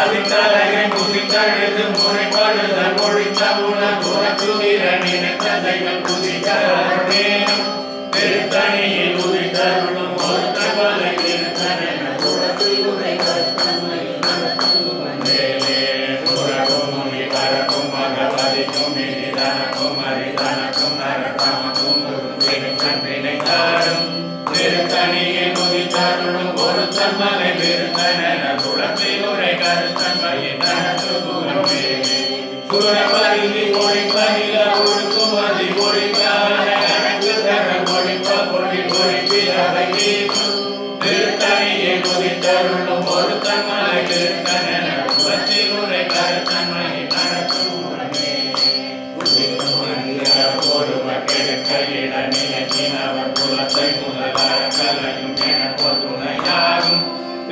பதித்தலகை முதித்தருளும் ஒரு தன்மலை திருத்தன குளத்தில் உரை கருத்தன்மையின்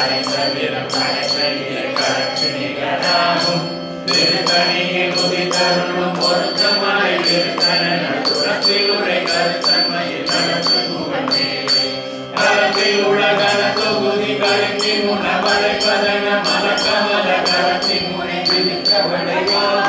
ஒரு தன்மலை திருத்தன குலத்தில் கரட்சிணிகளாகும் திருத்தணியில் உரை நடத்து உலகன தொகுதி கருத்தின் உணவரை பதன மலக்கமல கரத்தின் முனை விதிக்கவடையாகும்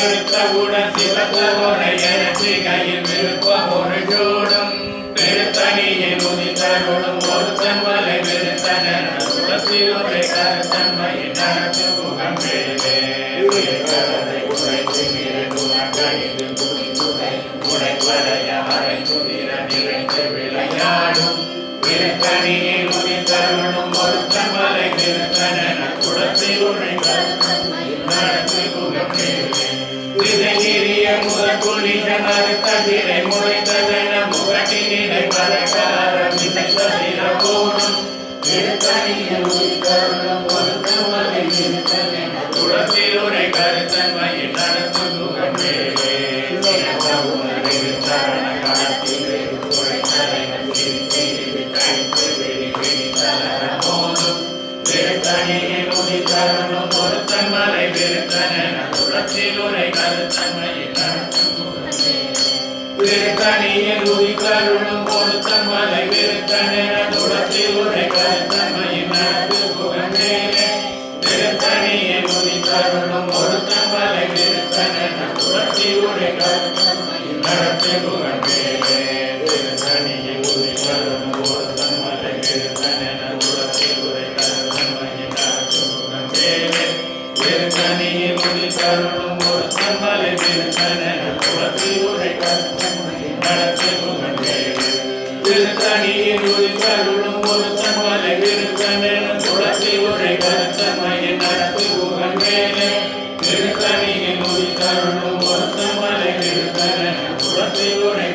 பெருத்தவுடன் சிவத்தவனை எனச்சி கையில் விருப்பம் ஒரு ஜோடும் பெருத்தனியில் உதித்தருளும் ஒரு தன்மலை பெருத்தன குலத்தில் ஒரு கருத்தன்மையை நடத்து முகம் வேலே உரைத்து நிறைந்து விளையாடும்? முதற்குளித மறுத்த திரை முளைத்ததென முகட்டினிடை பறக்கார போடும் திருத்தணியில் உயிர்த்தருளும் ஒரு தமலை நிறுத்ததென குளத்தில் உரை கருத்தன்மையை நடத்தும் முகம் மேலே சிறந்த உணர்வில் சரண காலத்தில் போதும் திருத்தணியில் உதித்தருளும் ஒரு தன்மலை விருத்தன குலத்தில் உரை கருத்தன்மையை திருத்தணியில் உதித்தருளும் ஒரு தன்மலை விருத்தன குலத்தில் உரை கருத்தன்மையை நடத்தும் முகமே. திருத்தணியில் உதித்தருளும் ஒரு தன்மலை விருத்தன குலத்தில் உரை கருத்தன்மையை திருத்தணியில் உதித்தருளும் ஒரு தன்மலை விருத்தன குலத்தில் உரை கருத்தன்மையை நடத்தும் முகமே. திருத்தணியில் உதித்தருளும் ஒரு தன்மலை விருத்தன குலத்தில் உரை கருத்தன்மையை நடத்தும் முகமே. திருத்தணியில் உதித்தருளும் ஒருத்தமலை விருத்தன குலத்தை உரை